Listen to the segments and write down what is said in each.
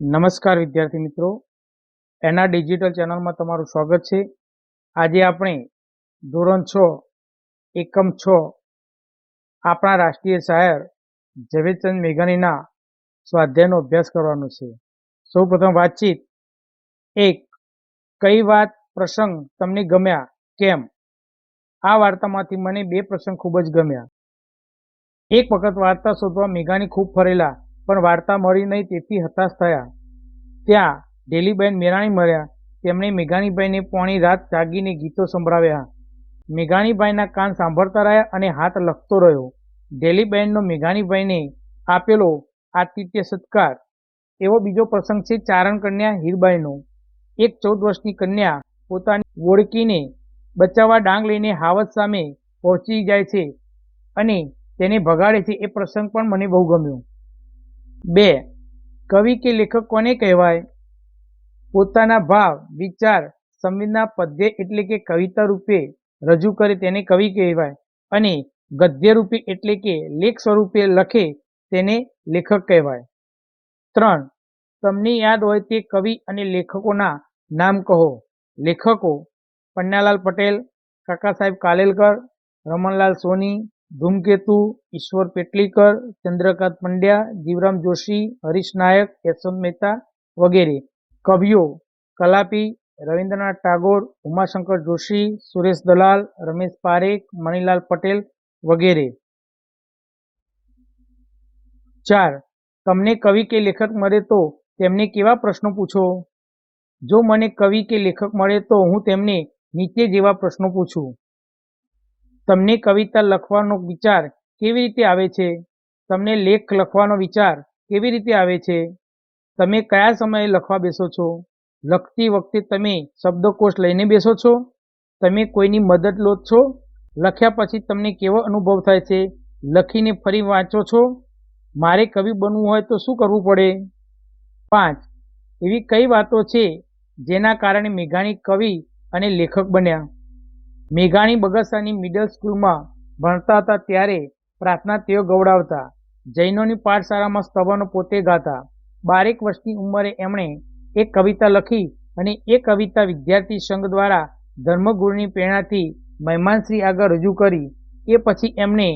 નમસ્કાર વિદ્યાર્થી મિત્રો. એના ડિજિટલ ચેનલમાં તમારું સ્વાગત છે. આજે આપણે ધોરણ છ, એકમ છ, આપણા રાષ્ટ્રીય શાયર ઝવેરચંદ મેઘાણીના સ્વાધ્યાયનો અભ્યાસ કરવાનો છે. સૌપ્રથમ વાતચીત. એક, કઈ વાત પ્રસંગ તમને ગમ્યા? કેમ? આ વાર્તામાંથી મને બે પ્રસંગ ખૂબ જ ગમ્યા. એક વખત વાર્તા શોધવા મેઘાણી ખૂબ ફરેલા. પણ વાર્તા મળી નહીં તેથી હતાશ થયા. ત્યાં ડેલીબેન મેરાણી મળ્યા. તેમણે મેઘાણીભાઈને પોણી રાત જાગીને ગીતો સંભળાવ્યા. મેઘાણીભાઈના કાન સાંભળતા રહ્યા અને હાથ લખતો રહ્યો. ડેલીબેનનો મેઘાણીભાઈને આપેલો આતિથ્ય સત્કાર. એવો બીજો પ્રસંગ છે ચારણ કન્યા હીરબાઈનો. એક ચૌદ વર્ષની કન્યા પોતાની ઓળખીને બચાવવા ડાંગ લઈને હાવજ સામે પહોંચી જાય છે અને તેને ભગાડે છે એ પ્રસંગ પણ મને બહુ ગમ્યો. બે, કવિ કે લેખક કોને કહેવાય? પોતાના ભાવ, વિચાર, સંવેદના પદ્ય એટલે કે કવિતા રૂપે રજૂ કરે તેને કવિ કહેવાય અને ગદ્ય રૂપે એટલે કે લેખ સ્વરૂપે લખે તેને લેખક કહેવાય. ત્રણ, તમને યાદ હોય તે કવિ અને લેખકોના નામ કહો. લેખકો, પન્નાલાલ પટેલ કાકા સાહેબ કાલેલકર, રમણલાલ સોની ધૂમકેતુ, ઈશ્વર પેટલીકર, ચંદ્રકાંત પંડ્યા, જીવરામ જોશી, હરીશ નાયક યશવંત મહેતા વગેરે. કવિઓ, કલાપી, રવિન્દ્રનાથ ટાગોર, ઉમાશંકર જોશી, સુરેશ દલાલ, રમેશ પારેખ, મણિલાલ પટેલ વગેરે. ચાર. તમને કવિ કે લેખક મળે તો તેમને કેવા પ્રશ્નો પૂછો? જો મને કવિ કે લેખક મળે તો હું તેમને નીચે જેવા પ્રશ્નો પૂછું. તમને કવિતા લખવાનો વિચાર કેવી રીતે આવે છે? તમને લેખ લખવાનો વિચાર કેવી રીતે આવે છે? તમે કયા સમયે લખવા બેસો છો? લખતી વખતે તમે શબ્દકોશ લઈને બેસો છો? તમે કોઈની મદદ લો છો? લખ્યા પછી તમને કેવો અનુભવ થાય છે? લખીને ફરી વાંચો છો? મારે કવિ બનવું હોય તો શું કરવું પડે? પાંચ. એવી કઈ વાતો છે જેના કારણે મેઘાણી કવિ અને લેખક બન્યા? મેઘાણી બગસાની મિડલ સ્કૂલમાં ભણતા હતા ત્યારે પ્રાર્થના તેઓ ગવડાવતા જૈનોની પાઠશાળામાં સ્તવનો પોતે ગાતા. બારેક વર્ષની ઉંમરે એમણે એક કવિતા લખી અને એ કવિતા વિદ્યાર્થી સંઘ દ્વારા ધર્મગુરુની પ્રેરણાથી મહેમાનશ્રી આગળ રજૂ કરી. એ પછી એમને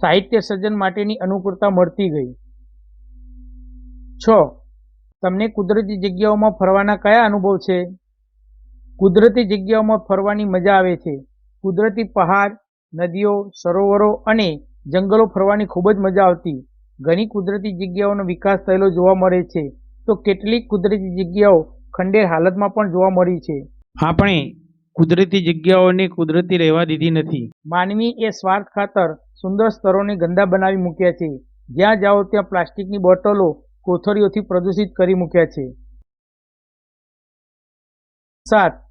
સાહિત્ય સર્જન માટેની અનુકૂળતા મળતી ગઈ. છ. તમને કુદરતી જગ્યાઓમાં ફરવાના કયા અનુભવ છે? કુદરતી જગ્યાઓમાં ફરવાની મજા આવે છે. કુદરતી પહાડ નદીઓ સરોવરો અને જંગલો ફરવાની ખૂબ જ મજા આવતી. ઘણી કુદરતી જગ્યાઓનો વિકાસ થયેલો જોવા મળે છે. તો કેટલીક કુદરતી જગ્યાઓ ખંડેર હાલતમાં પણ જોવા મળી છે. આપણે કુદરતી જગ્યાઓને કુદરતી રહેવા દીધી નથી. માનવી એ સ્વાર્થ ખાતર સુંદર સ્તરોને ગંદા બનાવી મૂક્યા છે. જ્યાં જાઓ ત્યાં પ્લાસ્ટિકની બોટલો કોથળીઓથી પ્રદૂષિત કરી મૂક્યા છે. સાત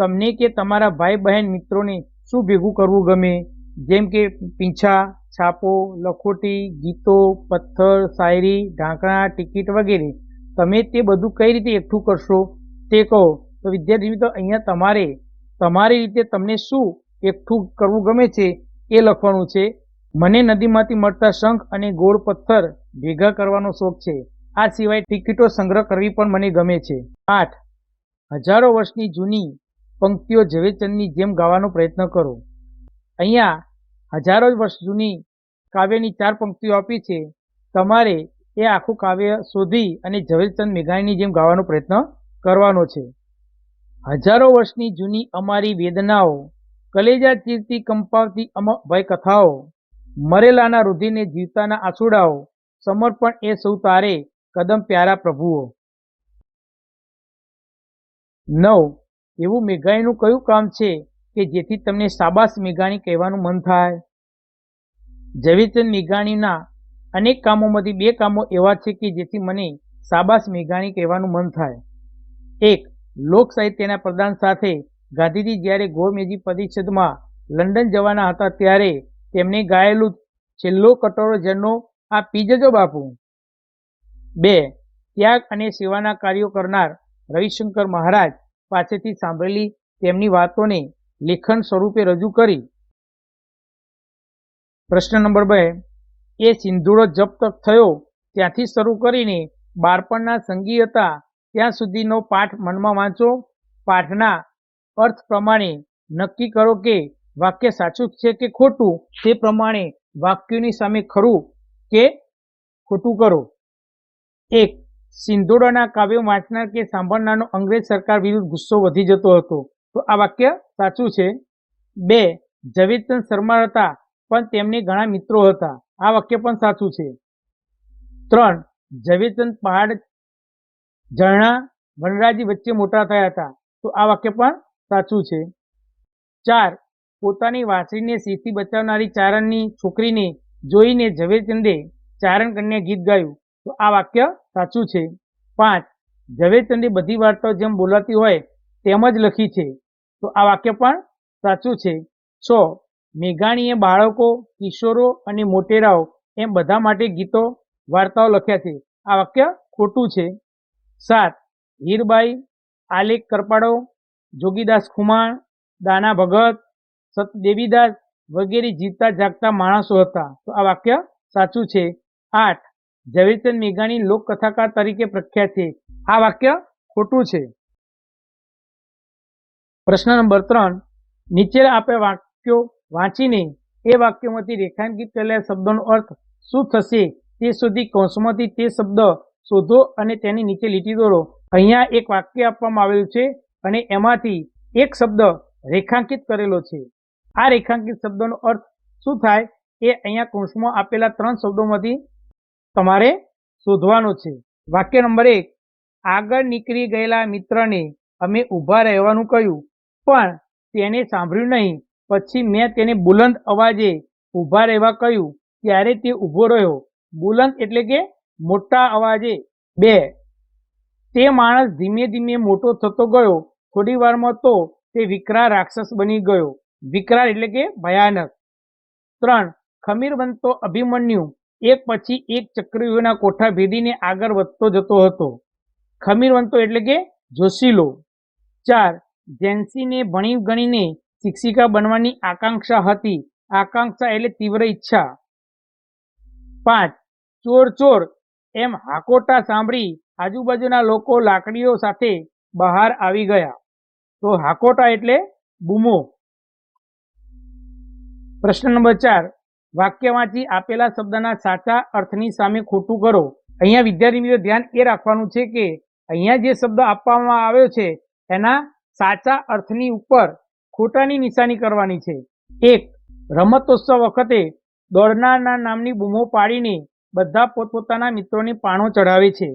તમને કે તમારા ભાઈ બહેન મિત્રોને શું ભેગું કરવું ગમે? જેમ કે પીંછા, છાપો, લખોટી, ગીતો, પથ્થર, શાયરી, ઢાંકણા, ટિકિટ વગેરે. તમે તે બધું કઈ રીતે એકઠું કરશો? તે કહો. તો વિદ્યાર્થી મિત્રો, અહીંયા તમારે, તમારી રીતે તમને શું એકઠું કરવું ગમે છે એ લખવાનું છે. મને નદીમાંથી મળતા શંખ અને ગોળ પથ્થર ભેગા કરવાનો શોખ છે. આ સિવાય ટિકિટો સંગ્રહ કરવી પણ મને ગમે છે. આઠ. હજારો વર્ષની જૂની પંક્તિઓ ઝવેરચંદની જેમ ગાવાનો પ્રયત્ન કરો. અહીંયા હજારો વર્ષ જૂની કાવ્યની ચાર પંક્તિઓ આપી છે. તમારે એ આખું કાવ્ય શોધી અને ઝવેરચંદ મેઘાણીની જેમ ગાવાનો પ્રયત્ન કરવાનો છે. હજારો વર્ષની જૂની અમારી વેદનાઓ, કલેજા ચીરતી કંપાવતી અમ ભય કથાઓ મરેલાના રુધિરને જીવતાના આસુડાઓ, સમર્પણ એ સૌ તારે, કદમ પ્યારા પ્રભુઓ. નવ એવું મેઘાણીનું કયું કામ છે કે જેથી તમને સાબાસ મેઘાણી કહેવાનું મન થાય? ઝવેરચંદ મેઘાણીના અનેક કામોમાંથી બે કામો એવા છે કે જેથી મને સાબાસ મેઘાણી કહેવાનું મન થાય. એક, લોક સાહિત્યના પ્રદાન સાથે ગાંધીજી જ્યારે ગોળમેજી પરિષદમાં લંડન જવાના હતા ત્યારે તેમણે ગાયેલું છેલ્લો કટોરો જેનો આ પી જજો બાપુ બે, ત્યાગ અને સેવાના કાર્યો કરનાર રવિશંકર મહારાજ પાસેથી સાંભળેલી તેમની વાતોને લેખન સ્વરૂપે રજૂ કરી. પ્રશ્ન નંબર બે. એ સિંધુડો જપ તક થયો ત્યાંથી શરૂ કરીને બાળપણના સંગી હતા, ત્યાં સુધીનો પાઠ મનમાં વાંચો. પાઠના અર્થ પ્રમાણે નક્કી કરો કે વાક્ય સાચું છે કે ખોટું, તે પ્રમાણે વાક્યોની સામે ખરું કે ખોટું કરો. એક સિંધોડાના કાવ્યો વાંચનાર કે સાંભળનારનો અંગ્રેજ સરકાર વિરુદ્ધ ગુસ્સો વધી જતો હતો. તો આ વાક્ય સાચું છે. બે, ઝવેરચંદ શર્મા હતા, પણ તેમને ઘણા મિત્રો હતા. આ વાક્ય પણ સાચું છે. ત્રણ, ઝવેરચંદ પહાડ ઝરણા વનરાજી વચ્ચે મોટા થયા હતા. તો આ વાક્ય પણ સાચું છે. ચાર, પોતાની વાંસળીને સિંહથી બચાવનારી ચારણની છોકરીને જોઈને ઝવેરચંદે ચારણ કન્યા ગીત ગાયું. તો આ વાક્ય સાચું છે. પાંચ, ઝવેરચંદે બધી વાર્તાઓ જેમ બોલાતી હોય તેમ જ લખી છે. તો આ વાક્ય પણ સાચું છે. છ મેઘાણીએ બાળકો, કિશોરો અને મોટેરાઓ એમ બધા માટે ગીતો, વાર્તાઓ લખ્યા છે. આ વાક્ય ખોટું છે. સાત, હીરબાઈ, આલેખ કરપાડો જોગીદાસ ખુમાણ, દાના ભગત, સત દેવીદાસ વગેરે જીવતા જાગતા માણસો હતા. તો આ વાક્ય સાચું છે. આઠ ઝવેરચંદ મેઘાણી લોકકથાકાર તરીકે પ્રખ્યાત છે. આ વાક્ય ખોટું છે. પ્રશ્ન નંબર ત્રણ. નીચે આપે વાક્યો વાંચીને એ વાક્યોમાંથી રેખાંકિત કરેલા શબ્દોનો અર્થ શું થશે તે સુધી કૌંસમાંથી તે શબ્દ શોધો અને તેની નીચે લીટી દોરો. અહીંયા એક વાક્ય આપવામાં આવેલું છે અને એમાંથી એક શબ્દ રેખાંકિત કરેલો છે. આ રેખાંકિત શબ્દનો અર્થ શું થાય એ અહીંયા કૌંસમાં આપેલા ત્રણ શબ્દોમાંથી તમારે શોધવાનો છે. વાક્ય નંબર એક, આગળ નીકળી ગયેલા મિત્રને અમે ઊભા રહેવાનું કહ્યું, પણ તેને સાંભળ્યું નહીં. પછી મેં તેને બુલંદ અવાજે ઊભા રહેવા કહ્યું, ત્યારે તે ઊભો રહ્યો. બુલંદ એટલે કે મોટા અવાજે. બે, તે માણસ ધીમે ધીમે મોટો થતો ગયો. થોડી વારમાં તો તે વિકરાળ રાક્ષસ બની ગયો. વિકરાળ એટલે કે ભયાનક. ત્રણ ખમીર બનતો અભિમન્યુ એક પછી એક ચક્રવ્યૂહના કોઠા ભેદીને આગળ વધતો જતો હતો. ખમીરવંતો એટલે કે જોશીલો. ચાર, જેન્સીને ભણી ગણીને શિક્ષિકા બનવાની આકાંક્ષા હતી. આકાંક્ષા એટલે તીવ્ર ઈચ્છા. પાંચ, ચોર ચોર એમ હાકોટા સાંભળી આજુબાજુના લોકો લાકડીઓ સાથે બહાર આવી ગયા. તો હાકોટા એટલે બૂમો. પ્રશ્ન નંબર ચાર વાક્ય વાંચી આપેલા શબ્દના સાચા અર્થની સામે ખોટું કરો. અહીંયા વિદ્યાર્થી મિત્રો ધ્યાન એ રાખવાનું છે કે અહીંયા જે શબ્દ આપવામાં આવ્યો છે, એના સાચા અર્થની ઉપર ખોટાની નિશાની કરવાની છે. એક, રમતોત્સવ વખતે દોડનારના નામની બૂમો પાડીને બધા પોતપોતાના મિત્રોને પાણો ચઢાવે છે.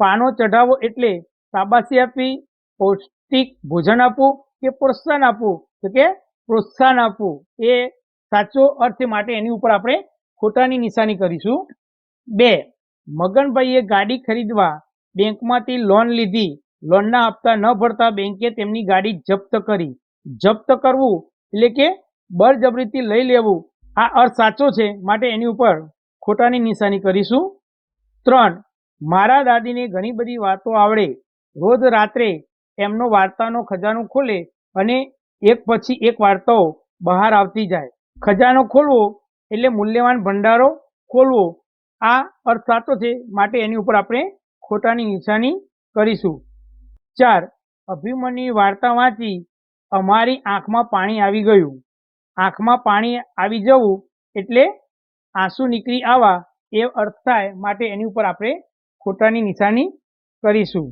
પાનો ચઢાવો એટલે શાબાશી આપવી, પૌષ્ટિક ભોજન આપવું કે પ્રોત્સાહન આપવું? તો કે પ્રોત્સાહન આપવું એ સાચો અર્થ માટે એની ઉપર આપણે ખોટાની નિશાની કરીશું. બે, મગનભાઈએ ગાડી ખરીદવા બેંકમાંથી લોન લીધી. લોનના હપ્તા ન ભરતા બેંકે તેમની ગાડી જપ્ત કરી. જપ્ત કરવું એટલે કે બળજબરીથી લઈ લેવું. આ અર્થ સાચો છે માટે એની ઉપર ખોટાની નિશાની કરીશું. ત્રણ, મારા દાદીને ઘણી બધી વાતો આવડે. રોજ રાત્રે એમનો વાર્તાનો ખજાનો ખોલે અને એક પછી એક વાર્તાઓ બહાર આવતી જાય. ખજાનો ખોલવો એટલે મૂલ્યવાન ભંડારો ખોલવો. આ અર્થ સાચો છે, માટે એની ઉપર આપણે ખોટાની નિશાની કરીશું. ચાર, અભિમન્યુની વાર્તા વાંચી, અમારી આંખમાં પાણી આવી ગયું. આંખમાં પાણી આવી જવું એટલે આંસુ નીકળી આવવા એ અર્થ થાય, માટે એની ઉપર આપણે ખોટાની નિશાની કરીશું.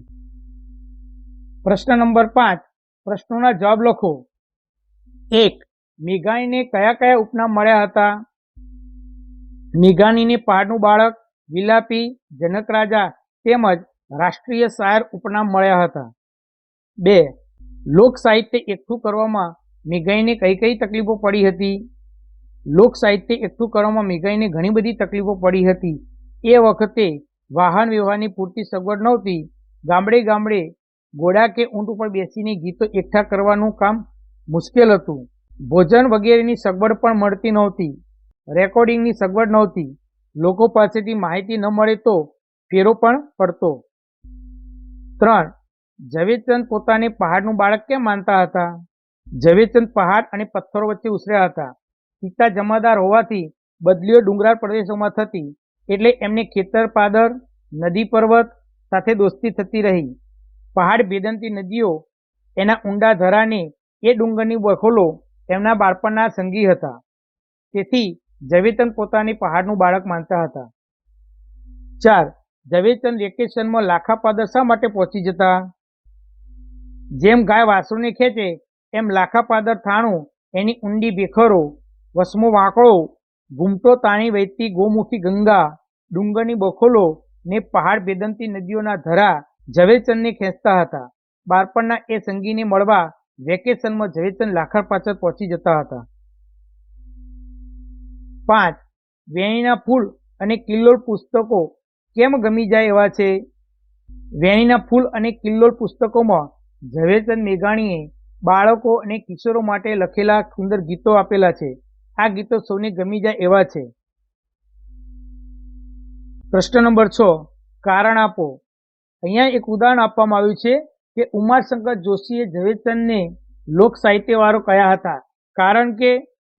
પ્રશ્ન નંબર પાંચ, પ્રશ્નોના જવાબ લખો. એક મેઘાણીને કયા કયા ઉપનામ મળ્યા હતા? મેઘાણીને પહાડનું બાળક, વિલાપી, જનક રાજા તેમજ રાષ્ટ્રીય શાયર ઉપનામ મળ્યા હતા. બે. લોક સાહિત્ય એકઠું કરવામાં મેઘાઈને કઈ કઈ તકલીફો પડી હતી? લોક સાહિત્ય એકઠું કરવામાં મેઘાઈને ઘણી બધી તકલીફો પડી હતી. એ વખતે વાહન વ્યવહારની પૂરતી સગવડ નહોતી. ગામડે ગામડે ઘોડા કે ઊંટ ઉપર બેસીને ગીતો એકઠા કરવાનું કામ મુશ્કેલ હતું. ભોજન વગેરેની સગવડ પણ મળતી નહોતી. રેકોર્ડિંગની સગવડ નહોતી. લોકો પાસેથી માહિતી ન મળે તો ફેરો પણ પડતો. ત્રણ. ઝવેરચંદ પોતાને પહાડનું બાળક કેમ માનતા હતા? ઝવેરચંદ પહાડ અને પથ્થરો વચ્ચે ઉછર્યા હતા. પિતા જમાદાર હોવાથી બદલીઓ ડુંગરાળ પ્રદેશોમાં થતી, એટલે એમને ખેતર, પાદર, નદી, પર્વત સાથે દોસ્તી થતી રહી. પહાડ ભેદંતી નદીઓ એના ઊંડા ધરાને એ ડુંગરની બખોલો એમના બાળપણના સંગી હતા. તેથી ઝવેરચંદ પોતાની પહાડનું બાળક માનતા હતા. ચાર ઝવેરચંદ વેકેશનમાં લાખાપાદર શા માટે પહોંચી જતા? જેમ ગાય વાસુને ખેંચે, એમ લાખાપાદર થાણું, એની ઊંડી ભેખરો, વસમો વાંકડો ઘૂમતો તાણી વહેતી ગોમુખી ગંગા, ડુંગરની બખોલો ને પહાડ ભેદંતી નદીઓના ધરા ઝવેરચંદને ખેંચતા હતા. બાળપણના એ સંગીને મળવા વેકેશનમાં ઝવેરચંદ લાખર પાછળ પહોંચી જતા હતા. પાંચ, વેણીના ફૂલ અને કિલ્લોલ પુસ્તકો કેમ ગમી જાય એવા છે? વેણીના ફૂલ અને કિલ્લોલ પુસ્તકોમાં ઝવેરચંદ મેઘાણીએ બાળકો અને કિશોરો માટે લખેલા સુંદર ગીતો આપેલા છે. આ ગીતો સૌને ગમી જાય એવા છે. પ્રશ્ન નંબર છ, કારણ આપો. અહીંયા એક ઉદાહરણ આપવામાં આવ્યું છે. કે ઉમાશંકર જોશીએ ઝવેરચંદને લોક સાહિત્યવાળો કયા હતા? કારણ કે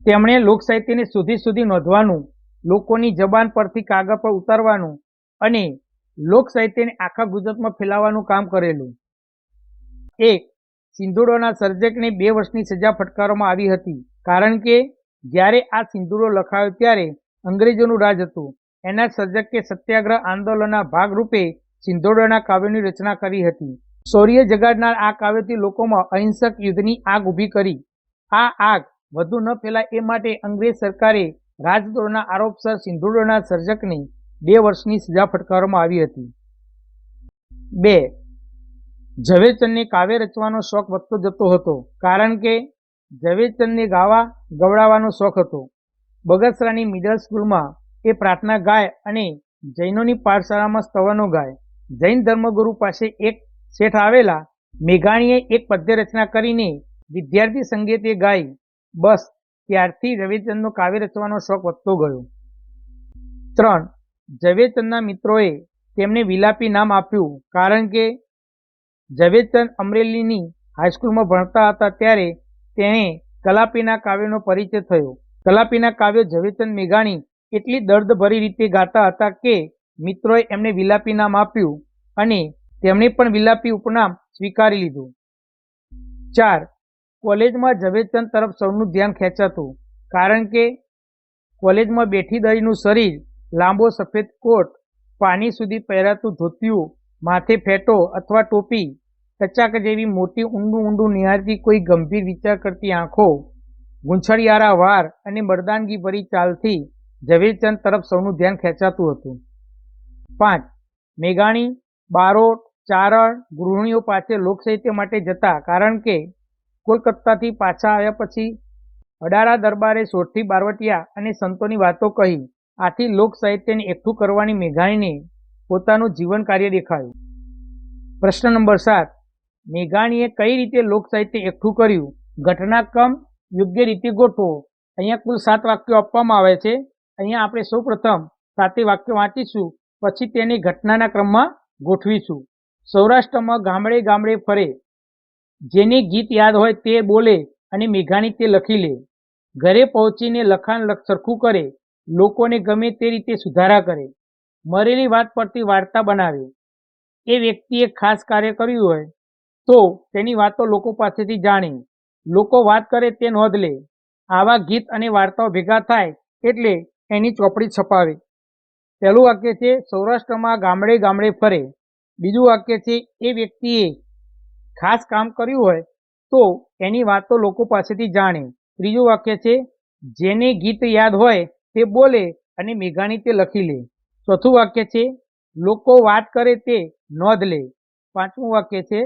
તેમણે લોક સાહિત્યને સુધી સુધી નોંધવાનું, લોકોની જબાન પરથી કાગળ પર ઉતારવાનું અને લોક સાહિત્યને આખા ગુજરાતમાં ફેલાવવાનું કામ કરેલું. એક સિંધુડોના સર્જકને બે વર્ષની સજા ફટકારવામાં આવી હતી. કારણ કે જ્યારે આ સિંધુડો લખાયો ત્યારે અંગ્રેજોનું રાજ હતું. એના સર્જકે સત્યાગ્રહ આંદોલનના ભાગરૂપે સિંધુડોના કાવ્યની રચના કરી હતી. શૌર્ય જગાડનાર આ કાવ્યથી લોકોમાં અહિંસક યુદ્ધની આગ ઊભી કરી. આ આગ વધુ ન ફેલાય એ માટે અંગ્રેજ સરકારે રાજદ્રોહના આરોપસર સિંધુડોના સર્જકને બે વર્ષની સજા ફટકારવામાં આવી હતી. બે. ઝવેરચંદને કાવ્ય રચવાનો શોખ વધતો જતો હતો કારણ કે ઝવેરચંદને ગાવા, ગવડાવવાનો શોખ હતો. બગસરાની મિડલ સ્કૂલમાં એ પ્રાર્થના ગાય અને જૈનોની પાઠશાળામાં સ્તવનો ગાય. જૈન ધર્મગુરુ પાસે એક શેઠ આવેલા મેઘાણીએ એક પદ્ય રચના કરીને વિદ્યાર્થી સંગીતે ગાઈ. બસ, ત્યારથી ઝવેરચંદનો કાવ્ય રચવાનો શોખ વધતો ગયો. ત્રણ, ઝવેરચંદના મિત્રોએ તેમને વિલાપી નામ આપ્યું કારણ કે ઝવેરચંદ અમરેલીની હાઈસ્કૂલમાં ભણતા હતા ત્યારે તેણે કલાપીના કાવ્યનો પરિચય થયો. કલાપીના કાવ્યો ઝવેરચંદ મેઘાણી એટલી દર્દભરી રીતે ગાતા હતા કે મિત્રોએ એમને વિલાપી નામ આપ્યું અને તેમણે પણ વિલાપી ઉપનામ સ્વીકારી લીધું. ચાર, કોલેજમાં ઝવેરચંદ તરફ સૌનું ધ્યાન ખેંચાતું, કારણ કે કોલેજમાં બેઠી દરીનું શરીર લાંબો સફેદ કોટ, પાણી સુધી પહેરાતું ધોતિયું, માથે ફેટો અથવા ટોપી ટચાક જેવી મોટી ઊંડું ઊંડું નિહાળતી કોઈ ગંભીર વિચાર કરતી આંખો ગૂંછડિયારા વાર અને મરદાનગી ભરી ચાલથી ઝવેરચંદ તરફ સૌનું ધ્યાન ખેંચાતું હતું. પાંચ, મેઘાણી, બારોટ ચારણ ગૃહિણીઓ પાસે લોકસાહિત્ય માટે જતા, કારણ કે કોલકાતાથી પાછા આવ્યા પછી અડારા દરબારે સોઠી બારવટિયા અને સંતોની વાતો કહી, આથી લોક સાહિત્યને એકઠું કરવાની મેઘાણીને પોતાનું જીવન કાર્ય દેખાયું. પ્રશ્ન નંબર સાત, મેઘાણીએ કઈ રીતે લોક સાહિત્ય એકઠું કર્યું? ઘટનાક્રમ યોગ્ય રીતે ગોઠવો. અહીંયા કુલ સાત વાક્યો આપવામાં આવે છે. અહીંયા આપણે સૌપ્રથમ સાતે વાક્યો વાંચીશું, પછી તેની ઘટનાના ક્રમમાં ગોઠવીશું. સૌરાષ્ટ્રમાં ગામડે ગામડે ફરે. જેને ગીત યાદ હોય તે બોલે અને મેઘાણી તે લખી લે. ઘરે પહોંચીને લખાણ લખ- સરખું કરે. લોકોને ગમે તે રીતે સુધારા કરે. મરેલી વાત પરથી વાર્તા બનાવે. એ વ્યક્તિએ ખાસ કાર્ય કર્યું હોય તો તેની વાતો લોકો પાસેથી જાણે. લોકો વાત કરે તે નોંધ લે. આવા ગીત અને વાર્તાઓ ભેગા થાય એટલે એની ચોપડી છપાવે. પહેલું વાક્ય છે, સૌરાષ્ટ્રમાં ગામડે ગામડે ફરે. બીજું વાક્ય છે, એ વ્યક્તિએ ખાસ કામ કર્યું હોય તો એની વાતો લોકો પાસેથી જાણે. ત્રીજું વાક્ય છે, જેને ગીત યાદ હોય તે બોલે અને મેઘાણી તે લખી લે. ચોથું વાક્ય છે, લોકો વાત કરે તે નોંધ લે. પાંચમું વાક્ય છે,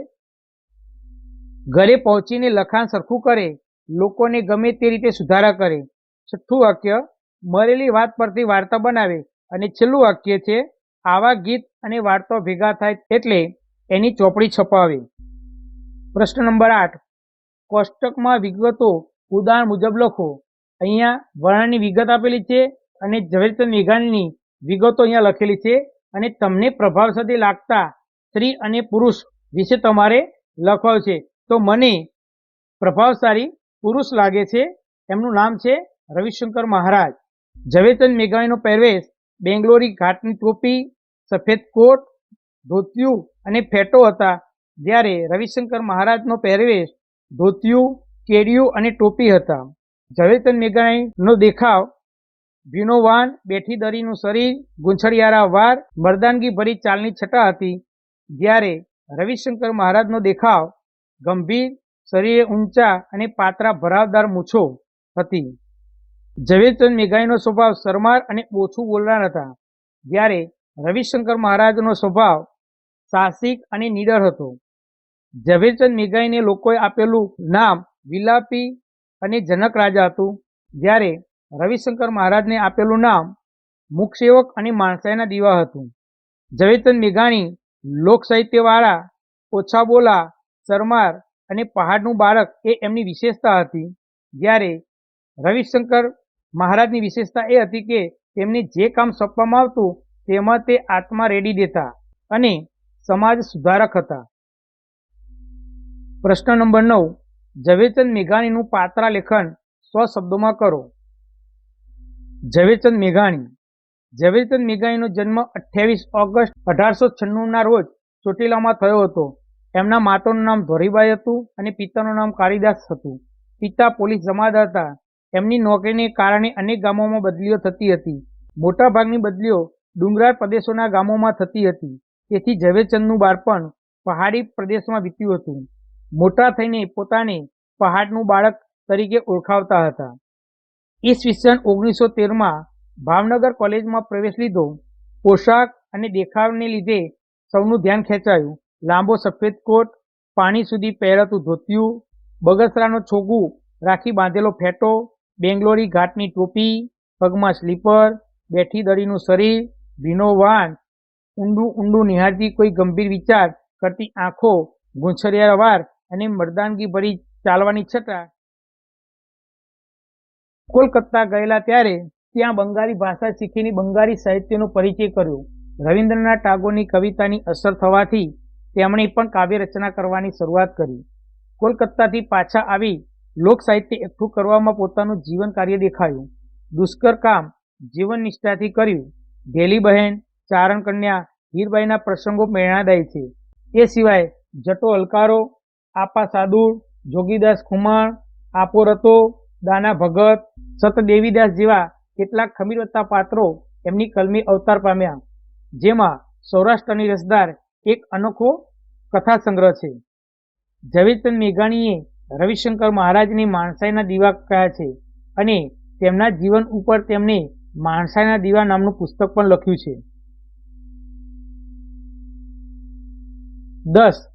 ઘરે પહોંચીને લખાણ સરખું કરે, લોકોને ગમે તે રીતે સુધારા કરે. છઠ્ઠું વાક્ય, મરેલી વાત પરથી વાર્તા બનાવે. અને છેલ્લું વાક્ય છે આવા ગીત અને વાર્તાઓ ભેગા થાય એટલે એની ચોપડી છપાવે. પ્રશ્ન નંબર આઠ. કોષ્ટકમાં વિગતો ઉદાહરણ મુજબ લખો. અહીંયા વર્ણની વિગત આપેલી છે અને ઝવેરચંદ મેઘાણીની વિગતો અહીંયા લખેલી છે અને તમને પ્રભાવશાળી લાગતા સ્ત્રી અને પુરુષ વિશે તમારે લખવાનું છે. તો મને પ્રભાવશાળી પુરુષ લાગે છે. એમનું નામ છે રવિશંકર મહારાજ. ઝવેરચંદ મેઘાણીનો પહેરવેશ બેંગ્લોરી ઘાટની ટોપી સફેદ કોટ, ધોતિયું અને ફેટો હતા. જ્યારે રવિશંકર મહારાજનો પહેરવેશ ધોતિયું કેડિયું અને ટોપી હતા. ઝવેરચંદ મેઘાણીનો દેખાવ, ભીનોવાન બેઠી દરીનું શરીર ગુંછળિયારા વાર મરદાનગી ભરી ચાલની છટા હતી. જ્યારે રવિશંકર મહારાજનો દેખાવ, ગંભીર, શરીરે ઊંચા અને પાતરા ભરાવદાર મૂછો હતી. ઝવેરચંદ મેઘાણીનો સ્વભાવ શરમાર અને ઓછું બોલનાર હતા. જ્યારે રવિશંકર મહારાજનો સ્વભાવ સાહસિક અને નીડર હતો. ઝવેરચંદ મેઘાણીને લોકોએ આપેલું નામ વિલાપી અને જનક રાજા હતું. જ્યારે રવિશંકર મહારાજને આપેલું નામ મુખસેવક અને માણસાઈના દીવા હતું. ઝવેરચંદ મેઘાણી લોક સાહિત્યવાળા ઓછા બોલા શરમાર અને પહાડનું બાળક એ એમની વિશેષતા હતી. જ્યારે રવિશંકર મહારાજની વિશેષતા એ હતી કે તેમને જે કામ સોંપવામાં આવતું તેમાં તે આત્મા રેડી દેતા અને સમાજ સુધારક હતા. પ્રશ્ન નંબર નવ, ઝવેરચંદ મેઘાણીનું પાત્રા લેખન સો શબ્દોમાં કરો. ઝવેરચંદ મેઘાણી, ઝવેરચંદ મેઘાણીનો જન્મ અઠ્યાવીસ ઓગસ્ટ અઢારસો છન્નુંના રોજ ચોટીલામાં થયો હતો. એમના માતાનું નામ ધોરીબાઈ હતું અને પિતાનું નામ કાળીદાસ હતું. પિતા પોલીસ જમાદાર હતા. એમની નોકરીને કારણે અનેક ગામોમાં બદલીઓ થતી હતી. મોટાભાગની બદલીઓ ડુંગરાળ પ્રદેશોના ગામોમાં થતી હતી. તેથી ઝવેરચંદનું બાળપણ પહાડી પ્રદેશમાં વીત્યું હતું. મોટા થઈને પોતાને પહાડનું બાળક તરીકે ઓળખાવતા હતા. ઈસવીસન ઓગણીસો તેરમાં ભાવનગર કોલેજમાં પ્રવેશ લીધો. પોશાક અને દેખાવને લીધે સૌનું ધ્યાન ખેંચાયું. લાંબો સફેદ કોટ, પાણી સુધી પહેરાતું ધોતિયું, બગસરાનો છોગું રાખી બાંધેલો ફેટો, બેંગ્લોરી ઘાટની ટોપી, પગમાં સ્લીપર, બેઠી દડીનું શરીર ભીનો વાન ઊંડું ઊંડું નિહાળતી કોઈ ગંભીર વિચાર કરતી આંખો ગૂંછરિયા વાર અને મર્દાનગી ભરી ચાલવાની છતાં કોલકાતા ગયેલા ત્યારે ત્યાં બંગાળી ભાષા શીખીને બંગાળી સાહિત્યનો પરિચય કર્યો. રવિન્દ્રનાથ ટાગોરની કવિતાની અસર થવાથી તેમણે પણ કાવ્ય રચના કરવાની શરૂઆત કરી. કોલકાતાથી પાછા આવી લોક સાહિત્ય એકઠું કરવામાં પોતાનું જીવન કાર્ય દેખાયું. દુષ્કર કામ જીવન નિષ્ઠાથી કર્યું. ઢેલી બહેન, ચારણ કન્યા, હીરબાઈના પ્રસંગો પ્રેરણાદાયી છે. એ સિવાય જટો અલકારો, આપા સાદુર, જોગીદાસ ખુમાણ, આપો રતો, દાના ભગત, સત દેવીદાસ જેવા કેટલાક ખમીરવત્તા પાત્રો એમની કલમી અવતાર પામ્યા. જેમાં સૌરાષ્ટ્રની રસદાર એક અનોખો કથા સંગ્રહ છે. ઝવેરચંદ મેઘાણીએ રવિશંકર મહારાજની માણસાઈના દીવા કહ્યા છે અને તેમના જીવન ઉપર તેમણે માણસાઈના દીવા નામનું પુસ્તક પણ લખ્યું છે. દસ.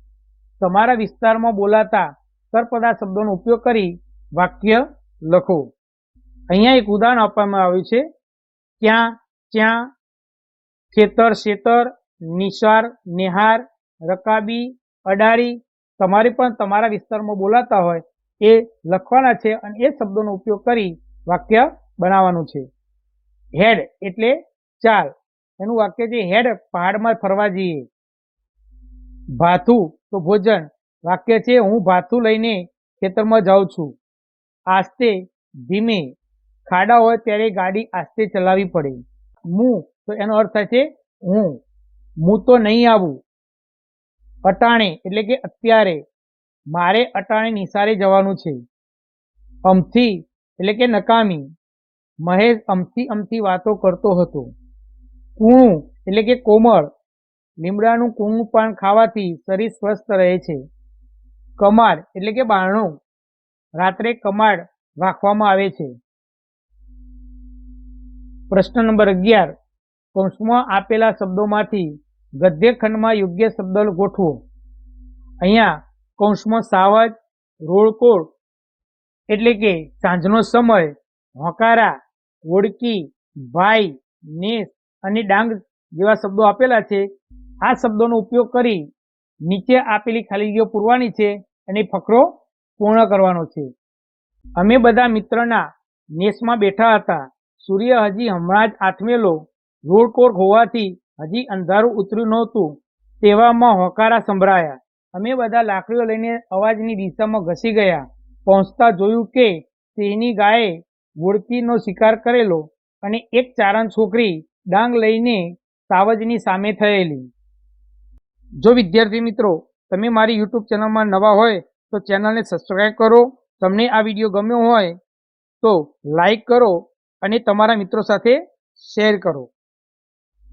તમારા વિસ્તારમાં બોલાતા સરપદા શબ્દોનો ઉપયોગ કરી વાક્ય લખો. અહીંયા એક ઉદાહરણ આપવામાં આવ્યું છે. ક્યાં ક્યાં, ખેતર, શેતર નિશાર નિહાર, રકાબી, અડારી, તમારે પણ તમારા વિસ્તારમાં બોલાતા હોય એ લખવાના છે અને એ શબ્દોનો ઉપયોગ કરી વાક્ય બનાવવાનું છે. હેડ એટલે ચાલ. એનું વાક્ય છે, હેડ પહાડમાં ફરવા જઈએ. ભાથું? તો ભોજન. વાક્ય છે, હું ભાથું લઈને ખેતરમાં જાઉં છું. આસ્તે ધીમે. ખાડા હોય ત્યારે ગાડી આસ્તે ચલાવવી પડે. મું? તો એનો અર્થ છે, હું. હું તો નહીં આવું. અટાણે. એટલે કે અત્યારે. મારે અટાણે નિસારે જવાનું છે. અમથી એટલે કે નકામી. મહેશ અમથી અમથી વાતો કરતો હતો. કૂણું, એટલે કે કોમળ. લીમડાનું કૂણું પાન ખાવાથી શરીર સ્વસ્થ રહે છે. કમાડ, એટલે કે બારણું. રાત્રે કમાડ રાખવામાં આવે છે. પ્રશ્ન નંબર અગિયાર. કૌંસમાં આપેલા શબ્દોમાંથી ગદ્ય ખંડમાં યોગ્ય શબ્દ ગોઠવો. અહીંયા કૌંસમાં સાવજ, રોળકોળ, એટલે કે સાંજનો સમય, હોકારા ઓળકી ભાઈ, નેસ અને ડાંગ જેવા શબ્દો આપેલા છે. આ શબ્દોનો ઉપયોગ કરી નીચે આપેલી ખાલીઓ પૂરવાની છે અને ફકરો પૂર્ણ કરવાનો છે. અમે બધા મિત્રના નેસમાં બેઠા હતા. સૂર્ય હજી હમણાં જ આથમેલો. રોડકોર હોવાથી હજી અંધારું ઉતર્યું નહોતું. તેવામાં હોકારા સંભળાયા. અમે બધા લાકડીઓ લઈને અવાજની દિશામાં ઘસી ગયા. પહોંચતા જોયું કે સિંહની ગાયે ઘોડકીનો શિકાર કરેલો અને એક ચારણ છોકરી ડાંગ લઈને સાવજની સામે થયેલી. જો વિદ્યાર્થી મિત્રો, તમે મારી યુટ્યુબ ચેનલમાં નવા હોય તો ચેનલને સબસ્ક્રાઈબ કરો. તમને આ વીડિયો ગમ્યો હોય તો લાઈક કરો અને તમારા મિત્રો સાથે શેર કરો.